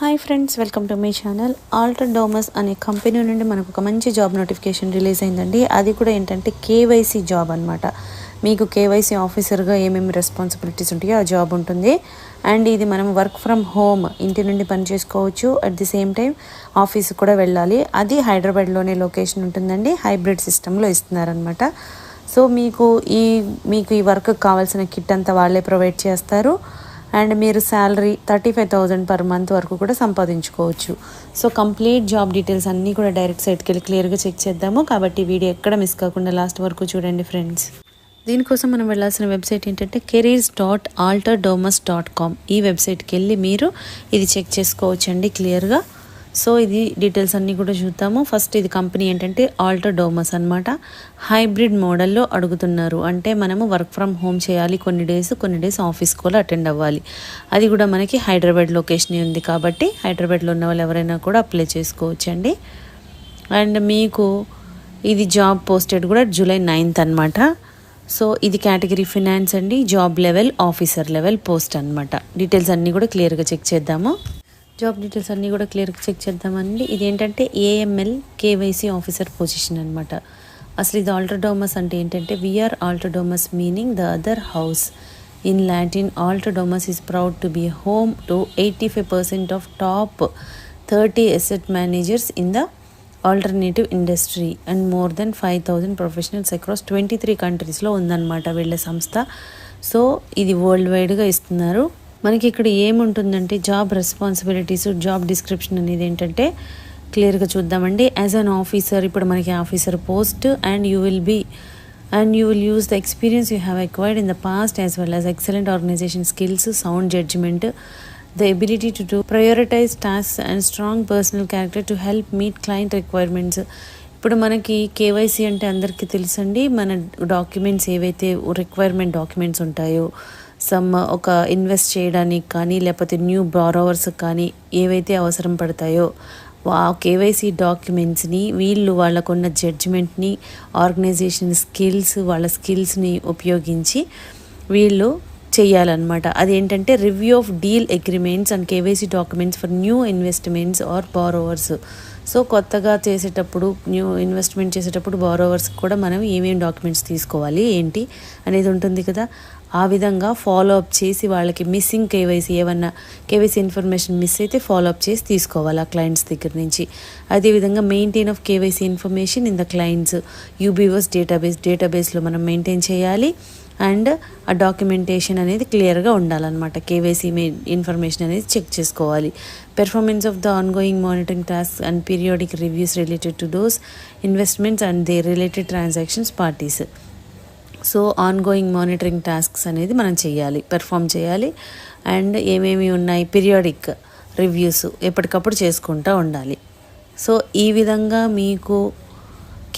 Hi friends welcome to మీ channel Alter Domus అనే company నుండి మనకు ఒక మంచి జాబ్ నోటిఫికేషన్ రిలీజ్ అయిందండి. అది కూడా ఏంటంటే కేవైసీ జాబ్ అనమాట మీకు కేవైసీ ఆఫీసర్గా ఏమేమి రెస్పాన్సిబిలిటీస్ ఉంటాయో ఆ జాబ్ ఉంటుంది. అండ్ ఇది మనం వర్క్ ఫ్రమ్ హోమ్ ఇంటి నుండి పని చేసుకోవచ్చు. At the same time office కూడా వెళ్ళాలి. అది హైదరాబాద్లోనే లొకేషన్ ఉంటుందండి. హైబ్రిడ్ సిస్టంలో ఇస్తున్నారనమాట సో మీకు ఈ మీకు ఈ వర్క్ కావాల్సిన కిట్ అంతా వాళ్ళే ప్రొవైడ్ చేస్తారు. అండ్ మీరు salary thirty five thousand per month వరకు కూడా సంపాదించుకోవచ్చు. సో కంప్లీట్ జాబ్ డీటెయిల్స్ అన్నీ కూడా డైరెక్ట్ సైట్కి వెళ్ళి క్లియర్గా చెక్ చేద్దాము. కాబట్టి వీడియో ఎక్కడ మిస్ కాకుండా లాస్ట్ వరకు చూడండి ఫ్రెండ్స్. దీనికోసం మనం వెళ్ళాల్సిన వెబ్సైట్ ఏంటంటే careers dot Alter Domus dot com. ఈ వెబ్సైట్కి వెళ్ళి మీరు ఇది చెక్ చేసుకోవచ్చండి క్లియర్గా. సో ఇది డీటెయిల్స్ అన్నీ కూడా చూద్దాము. ఫస్ట్ ఇది కంపెనీ ఏంటంటే ఆల్టర్ డోమస్ అనమాట హైబ్రిడ్ మోడల్లో అడుగుతున్నారు. అంటే మనము వర్క్ ఫ్రమ్ హోమ్ చేయాలి. కొన్ని డేస్ కొన్ని డేస్ ఆఫీస్ కూడా అటెండ్ అవ్వాలి. అది కూడా మనకి హైదరాబాద్ లొకేషన్ ఉంది కాబట్టి హైదరాబాద్లో ఉన్న వాళ్ళు ఎవరైనా కూడా అప్లై చేసుకోవచ్చండి. అండ్ మీకు ఇది జాబ్ పోస్టెడ్ కూడా జూలై నైన్త్ అనమాట సో ఇది కేటగిరీ ఫినాన్స్ అండి. Job level officer level post అనమాట డీటెయిల్స్ అన్నీ కూడా క్లియర్గా చెక్ చేద్దాము. జాబ్ డీటెయిల్స్ అన్నీ కూడా క్లియర్గా చెక్ చేద్దామండి. ఇది ఏంటంటే ఏఎంఎల్ కేవైసీ ఆఫీసర్ పొజిషన్ అనమాట అసలు ఇది ఆల్ట్రడోమస్ అంటే ఏంటంటే we are Alter Domus meaning the other house in Latin Alter Domus is proud to be home to eighty five percent of top thirty asset managers in the alternative industry and more then five thousand professionals across twenty three కంట్రీస్లో ఉందన్నమాట వీళ్ళ సంస్థ. So ఇది world వైడ్గా ఇస్తున్నారు. మనకి ఇక్కడ ఏముంటుందంటే జాబ్ రెస్పాన్సిబిలిటీస్ జాబ్ డిస్క్రిప్షన్ అనేది ఏంటంటే క్లియర్గా చూద్దామండి. యాజ్ అన్ ఆఫీసర్ ఇప్పుడు మనకి officer post and you will be and you will use the experience you have acquired in the past as well as excellent organisation skills sound judgement the ability to do prioritise task and strong personal character to help meet client requirements ఇప్పుడు మనకి KYC అంటే అందరికీ తెలుసండి. మన documents ఏవైతే requirement documents ఉంటాయో some uh, ఒక invest చేయడానికి కానీ లేకపోతే న్యూ బారోవర్స్ కానీ ఏవైతే అవసరం పడతాయో ఆ కేవైసీ డాక్యుమెంట్స్ని వీళ్ళు వాళ్ళకున్న జడ్జిమెంట్ని ఆర్గనైజేషన్ స్కిల్స్ వాళ్ళ స్కిల్స్ని ఉపయోగించి వీళ్ళు చేయాలన్నమాట. అదేంటంటే review of deal agreements and KYC documents for new investments or borrowers so కొత్తగా చేసేటప్పుడు న్యూ ఇన్వెస్ట్మెంట్ చేసేటప్పుడు బారోవర్స్ కూడా మనం ఏమేమి డాక్యుమెంట్స్ తీసుకోవాలి ఏంటి అనేది ఉంటుంది కదా. ఆ విధంగా ఫాలో అప్ చేసి వాళ్ళకి మిస్సింగ్ కేవైసీ ఏమన్నా కేవైసీ ఇన్ఫర్మేషన్ మిస్ అయితే ఫాలో అప్ చేసి తీసుకోవాలి ఆ క్లయింట్స్ దగ్గర నుంచి. అదేవిధంగా maintain of KYC information in the clients UBOs database డేటాబేస్లో మనం మెయింటైన్ చేయాలి. అండ్ ఆ డాక్యుమెంటేషన్ అనేది క్లియర్గా ఉండాలన్నమాట. కేవైసీ ఇన్ఫర్మేషన్ అనేది చెక్ చేసుకోవాలి. Performance of the ongoing monitoring task and periodic reviews related to those investments and they related transactions parties. So ongoing monitoring tasks అనేది మనం చేయాలి పెర్ఫామ్ చేయాలి అండ్ ఏమేమి ఉన్నాయి పీరియాడిక్ రివ్యూస్ ఎప్పటికప్పుడు చేసుకుంటూ ఉండాలి. సో ఈ విధంగా మీకు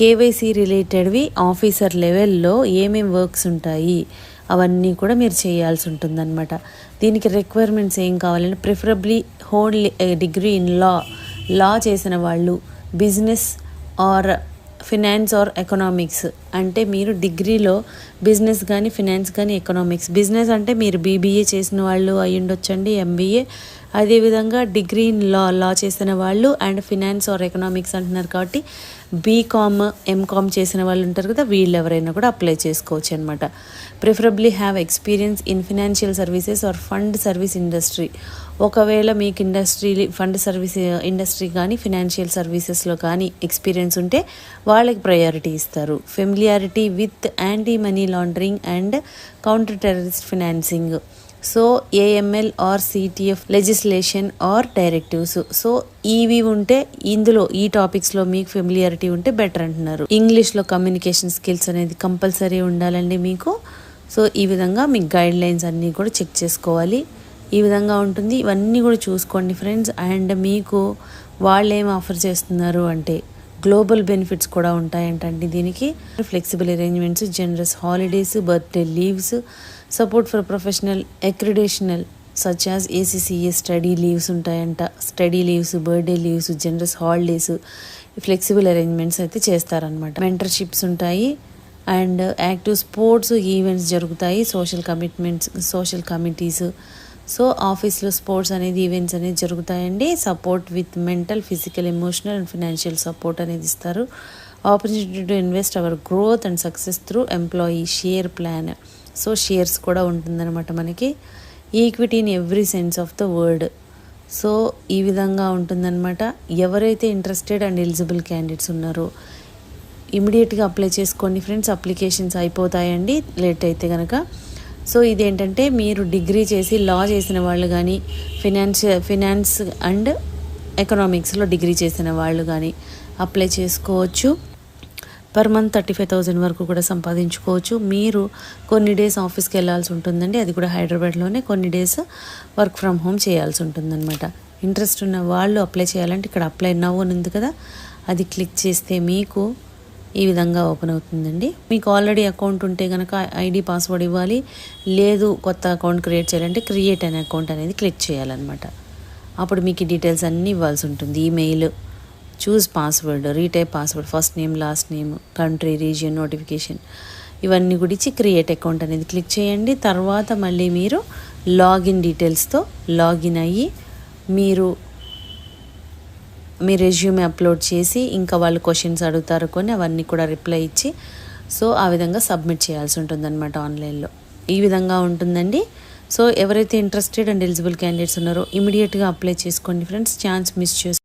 కేవైసీ రిలేటెడ్వి ఆఫీసర్ లెవెల్లో ఏమేమి వర్క్స్ ఉంటాయి అవన్నీ కూడా మీరు చేయాల్సి ఉంటుందన్నమాట. దీనికి రిక్వైర్మెంట్స్ ఏం కావాలంటే preferably hold degree in law law చేసిన వాళ్ళు business or finance or economics అంటే మీరు డిగ్రీలో బిజినెస్ కానీ ఫినాన్స్ కానీ ఎకనామిక్స్ బిజినెస్ అంటే మీరు బీబీఏ చేసిన వాళ్ళు అయి ఉండొచ్చండి ఎంబీఏ అదేవిధంగా డిగ్రీ ఇన్ లా లా చేసిన వాళ్ళు అండ్ ఫినాన్స్ ఆర్ ఎకనామిక్స్ అంటున్నారు కాబట్టి బీకామ్ ఎంకామ్ చేసిన వాళ్ళు ఉంటారు కదా వీళ్ళు ఎవరైనా కూడా అప్లై చేసుకోవచ్చు అనమాట preferably have experience in financial services or fund service industry ఒకవేళ మీకు ఇండస్ట్రీ ఫండ్ సర్వీస్ ఇండస్ట్రీ కానీ ఫినాన్షియల్ సర్వీసెస్లో కానీ ఎక్స్పీరియన్స్ ఉంటే వాళ్ళకి ప్రయారిటీ ఇస్తారు. Familiarity with anti money laundering and counter terrorist financing so AML or CTF legislation or directives so ఇవి ఉంటే ఇందులో ఈ టాపిక్స్లో మీకు ఫెమిలియారిటీ ఉంటే బెటర్ అంటున్నారు. ఇంగ్లీష్లో కమ్యూనికేషన్ స్కిల్స్ అనేది కంపల్సరీ ఉండాలండి మీకు. సో ఈ విధంగా మీకు గైడ్ లైన్స్ అన్నీ కూడా చెక్ చేసుకోవాలి. ఈ విధంగా ఉంటుంది. ఇవన్నీ కూడా చూసుకోండి ఫ్రెండ్స్ అండ్ మీకు వాళ్ళు ఏం ఆఫర్ చేస్తున్నారు అంటే గ్లోబల్ బెనిఫిట్స్ కూడా ఉంటాయంటండి దీనికి. Flexible arrangements generous holidays birthday leaves support for professional accreditational such as ACCA study leaves ఉంటాయంట. Study leaves birthday leaves generous holidays flexible arrangements అయితే చేస్తారనమాట మెంటర్షిప్స్ ఉంటాయి అండ్ యాక్టివ్ స్పోర్ట్స్ ఈవెంట్స్ జరుగుతాయి. Social commitments social committees so ఆఫీస్లో sports అనేది events అనేది జరుగుతాయండి. Support with mental physical emotional and financial support అనేది ఇస్తారు. Opportunity to invest our growth and success through employee share plan. So shares కూడా ఉంటుందన్నమాట మనకి. Equity in every sense of the word. So ఈ విధంగా ఉంటుందన్నమాట. ఎవరైతే ఇంట్రెస్టెడ్ అండ్ ఎలిజిబుల్ క్యాండిడేట్స్ ఉన్నారో ఇమీడియట్గా అప్లై చేసుకోండి ఫ్రెండ్స్. అప్లికేషన్స్ అయిపోతాయండి. లేట్ అయితే కనుక సో ఇదేంటంటే మీరు డిగ్రీ చేసి లా చేసిన వాళ్ళు కానీ ఫినాన్స్ ఫినాన్స్ అండ్ ఎకనామిక్స్లో డిగ్రీ చేసిన వాళ్ళు కానీ అప్లై చేసుకోవచ్చు. Per month thirty five thousand వరకు కూడా సంపాదించుకోవచ్చు. మీరు కొన్ని డేస్ ఆఫీస్కి వెళ్ళాల్సి ఉంటుందండి. అది కూడా హైదరాబాద్లోనే కొన్ని డేస్ వర్క్ ఫ్రమ్ హోమ్ చేయాల్సి ఉంటుందన్నమాట. ఇంట్రెస్ట్ ఉన్న వాళ్ళు అప్లై చేయాలంటే ఇక్కడ అప్లై నవ్వు ఉంది కదా. అది క్లిక్ చేస్తే మీకు ఈ విధంగా ఓపెన్ అవుతుందండి. మీకు ఆల్రెడీ అకౌంట్ ఉంటే కనుక ఐడి పాస్వర్డ్ ఇవ్వాలి. లేదు కొత్త అకౌంట్ క్రియేట్ చేయాలంటే క్రియేట్ అనే అకౌంట్ అనేది క్లిక్ చేయాలన్నమాట. అప్పుడు మీకు డీటెయిల్స్ అన్నీ ఇవ్వాల్సి ఉంటుంది. Email choose password retype password first name last name country region notification ఇవన్నీ గురించి క్రియేట్ అకౌంట్ అనేది క్లిక్ చేయండి. తర్వాత మళ్ళీ మీరు లాగిన్ డీటెయిల్స్తో లాగిన్ అయ్యి మీరు మీ రెజ్యూమే అప్లోడ్ చేసి ఇంకా వాళ్ళు క్వశ్చన్స్ అడుగుతారు కొన్ని అవన్నీ కూడా రిప్లై ఇచ్చి సో ఆ విధంగా సబ్మిట్ చేయాల్సి ఉంటుందన్నమాట ఆన్లైన్లో ఈ విధంగా ఉంటుందండి. సో ఎవరైతే ఇంట్రెస్టెడ్ అండ్ ఎలిజిబుల్ క్యాండిడేట్స్ ఉన్నారో ఇమీడియట్గా అప్లై చేసుకోండి ఫ్రెండ్స్ ఛాన్స్ మిస్ చేసుకోండి